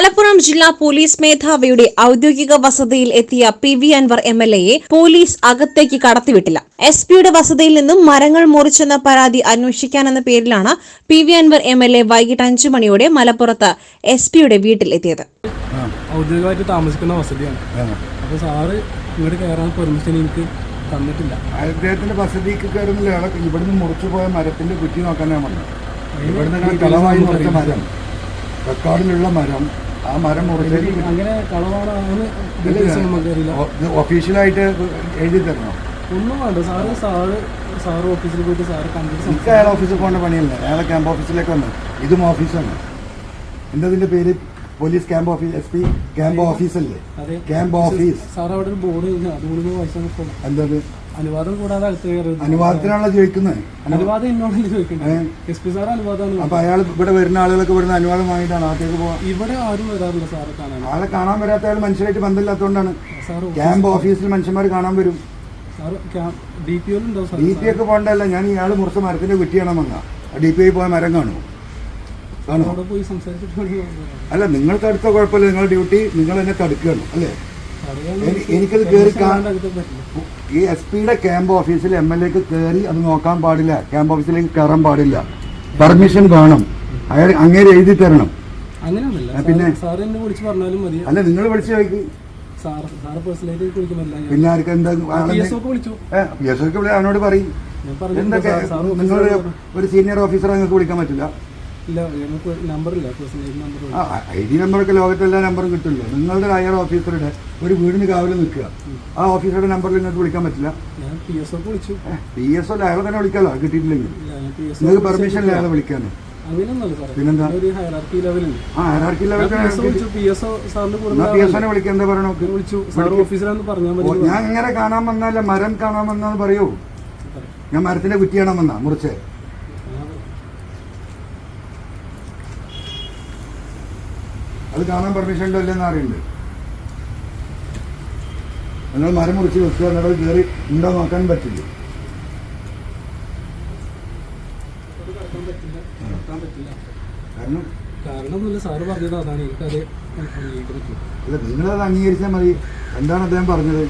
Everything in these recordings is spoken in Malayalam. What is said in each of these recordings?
മലപ്പുറം ജില്ലാ പോലീസ് മേധാവിയുടെ ഔദ്യോഗിക വസതിയിൽ എത്തിയ P V Anvar M L എയെ police അകത്തേക്ക് കടത്തിവിട്ടില്ല. എസ് പിയുടെ വസതിയിൽ നിന്നും മരങ്ങൾ മുറിച്ചെന്ന പരാതി അന്വേഷിക്കാനെന്ന പേരിലാണ് P V Anvar M L A വൈകിട്ട് അഞ്ചു മണിയോടെ മലപ്പുറത്ത് എസ് പിയുടെ വീട്ടിലെത്തിയത്. ഔദ്യോഗികമായിട്ട് താമസിക്കുന്ന വസതിയാണ്. അപ്പോൾ സാറ് ഇങ്ങോട്ട് കയറാൻ പെർമിഷൻ എനിക്ക് തന്നിട്ടില്ല. അദ്ദേഹത്തിന്റെ വസതിക്ക് കയറുന്നില്ല അയാളെ ഇവിടുന്ന് മുറിച്ചു പോയ മരത്തിന്റെ കുറ്റി നോക്കാനാണ് വന്നത് ഇവിടുന്ന് ഇങ്ങനെ കളവായി മുറിച്ച മരം. റെക്കോർഡിലുള്ള മരം. ആ മരം മുറിച്ചതിൽ അങ്ങനെ കളവാണ് ഒഫീഷ്യലായിട്ട് എഴുതി തരണം? ഒന്നും വേണ്ട. സാറ് സാറ് സാറ് ഓഫീസിൽ പോയിട്ട് സാറ് കണ്ടിട്ട് അയാൾ ഓഫീസിൽ പോകേണ്ട പണിയല്ല? അയാളെ ക്യാമ്പ് ഓഫീസിലേക്ക് വന്നു. ഇതും ഓഫീസാണ്. എന്തതിന്റെ പേര്? Police camp office S P camp ഓഫീസല്ലേ? Camp office. സാർ അവിടെ ഒരു ബോർഡ് അതുകൊണ്ട് നിൽക്കും എന്തത്? അനുവാദം കൂടാതെ അടുത്ത് കയറരുത് അനുവാദത്തിനാണല്ലോ ചോദിക്കുന്നത്. അനുവാദം എന്നോടല്ലേ ചോദിക്കുന്നത്? എസ് പി സാർ അനുവാദമാണ് അപ്പൊ അയാൾ ഇവിടെ വരുന്ന ആളുകളൊക്കെ വരുന്ന അനുവാദം വാങ്ങിയിട്ടാണ് അകത്തേക്ക് പോകാൻ ഇവിടെ ആരും വരാറില്ല സാറ് കാണാൻ. ആളെ കാണാൻ വരാത്ത അയാൾ മനുഷ്യരായിട്ട് ബന്ധമില്ലാത്തതുകൊണ്ടാണ്. ക്യാമ്പ് ഓഫീസിൽ മനുഷ്യന്മാർ കാണാൻ വരും. ഡി പി ഒക്കെ പോകണ്ടല്ല ഞാൻ ഇയാൾ മുറിച്ച മരത്തിന്റെ കുറ്റിയാണ് വന്ന ഡി പി ഐ പോയ മരം കാണുമോ അല്ല നിങ്ങൾക്ക് അടുത്ത കുഴപ്പമില്ല. നിങ്ങളുടെ ഡ്യൂട്ടി നിങ്ങൾ എന്നെ തടുക്കുകയാണ്. അല്ലേ? എനിക്കത് കയറി ഈ എസ് പിയുടെ ക്യാമ്പ് ഓഫീസിൽ എം എൽ എക്ക് കയറി അത് നോക്കാൻ പാടില്ല. ക്യാമ്പ് ഓഫീസിലേക്ക് കയറാൻ പാടില്ല. പെർമിഷൻ വേണം. അയാൾ അങ്ങേര് എഴുതി തരണം. പിന്നെ? അല്ല നിങ്ങൾ വിളിച്ചു നോക്കി പിന്നെ ആർക്കും എന്താ പി എസ് ഒക്കെ അവനോട് പറയും. എന്തൊക്കെ? നിങ്ങൾ ഒരു സീനിയർ ഓഫീസറെ നിങ്ങൾക്ക് വിളിക്കാൻ പറ്റില്ല. ഐ ഡി നമ്പറൊക്കെ ലോകത്തെ എല്ലാ നമ്പറും കിട്ടില്ല നിങ്ങളുടെ ഹയർ ഓഫീസറുടെ ഒരു വീടിന് കാവലിൽ നിൽക്കുക. ആ ഓഫീസറുടെ നമ്പറിൽ നിങ്ങൾക്ക് വിളിക്കാൻ പറ്റില്ല? പി എസ് ഒക്കെ വിളിച്ചു. പി എസ് ഒ അയാളെ തന്നെ വിളിക്കാമല്ലോ കിട്ടിയിട്ടില്ലെങ്കിൽ. നിങ്ങൾക്ക് പെർമിഷൻ ഇല്ല അയാളെ വിളിക്കാൻ അങ്ങനെയൊന്നുമല്ല പിന്നെന്താ? ആ ഹയറാർക്കി വിളിക്കാൻ പറയണോ ഞാൻ ഇങ്ങനെ കാണാൻ വന്നാലേ മരം കാണാൻ വന്നാന്ന് പറയൂ. ഞാൻ മരത്തിന്റെ കുറ്റി കാണാൻ വന്ന? മുറിച്ച്. അത് കാണാൻ പെർമിഷൻ ഉണ്ടോ ഇല്ലെന്ന് അറിയുന്നുണ്ട് നിങ്ങൾ മരം മുറിച്ച് വെക്കുക എന്നിട്ട് കയറി ഉണ്ടോ നോക്കാൻ പറ്റില്ല കാരണം കാരണം ഒന്നുമില്ല സാറ് പറഞ്ഞത് അതാണ്. എനിക്കത് അംഗീകരിക്കാൻ പറ്റും അല്ല നിങ്ങളത് അംഗീകരിച്ചാൽ മതി. എന്താണ് അദ്ദേഹം പറഞ്ഞത്?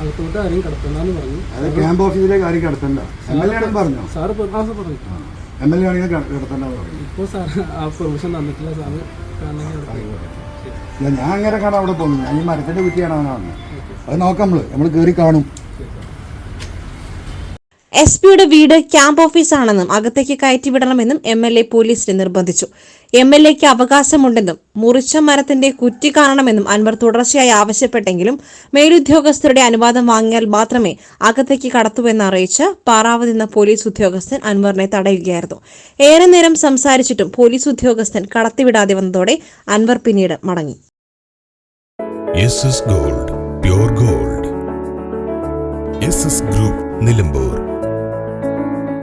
അകത്തോട്ട് ആരെയും കടത്തണ്ടെന്ന് പറഞ്ഞു. അത് ക്യാമ്പ് ഓഫീസിലെ കാര്യം കടത്തണ്ട. എം എൽ എ ആണെന്ന് പറഞ്ഞു? സാറ് സാർ പറഞ്ഞു. എം എൽ എ ആണെങ്കിൽ കടത്തണ്ടെന്ന് പറഞ്ഞു. ഇപ്പോൾ സാർ ആ പെർമിഷൻ തന്നിട്ടില്ല സാറ് ഞാൻ അങ്ങനെ കാണാൻ അവിടെ പോകുന്നു. ഞാൻ ഈ മരത്തിന്റെ കുറ്റിയാണ് അവനാണ് അത് നോക്കാം നമ്മൾ. നമ്മൾ കേറി കാണും. എസ് പിയുടെ വീട് ക്യാമ്പ് ഓഫീസാണെന്നും അകത്തേക്ക് കയറ്റിവിടണമെന്നും എം എൽ എ പോലീസിനെ നിർബന്ധിച്ചു. എം എൽ എക്ക് അവകാശമുണ്ടെന്നും മുറിച്ച മരത്തിന്റെ കുറ്റി കാണണമെന്നും അൻവർ തുടർച്ചയായി ആവശ്യപ്പെട്ടെങ്കിലും മേലുദ്യോഗസ്ഥരുടെ അനുവാദം വാങ്ങിയാൽ മാത്രമേ അകത്തേക്ക് കടത്തുവെന്ന് അറിയിച്ച് പാറാവ് എന്ന പോലീസ് ഉദ്യോഗസ്ഥൻ അൻവറിനെ തടയുകയായിരുന്നു. ഏറെ നേരം സംസാരിച്ചിട്ടും പോലീസ് ഉദ്യോഗസ്ഥൻ കടത്തിവിടാതെ വന്നതോടെ അൻവർ പിന്നീട് മടങ്ങി. Gold gold. ഗ്രൂപ്പ് നിലമ്പൂർ.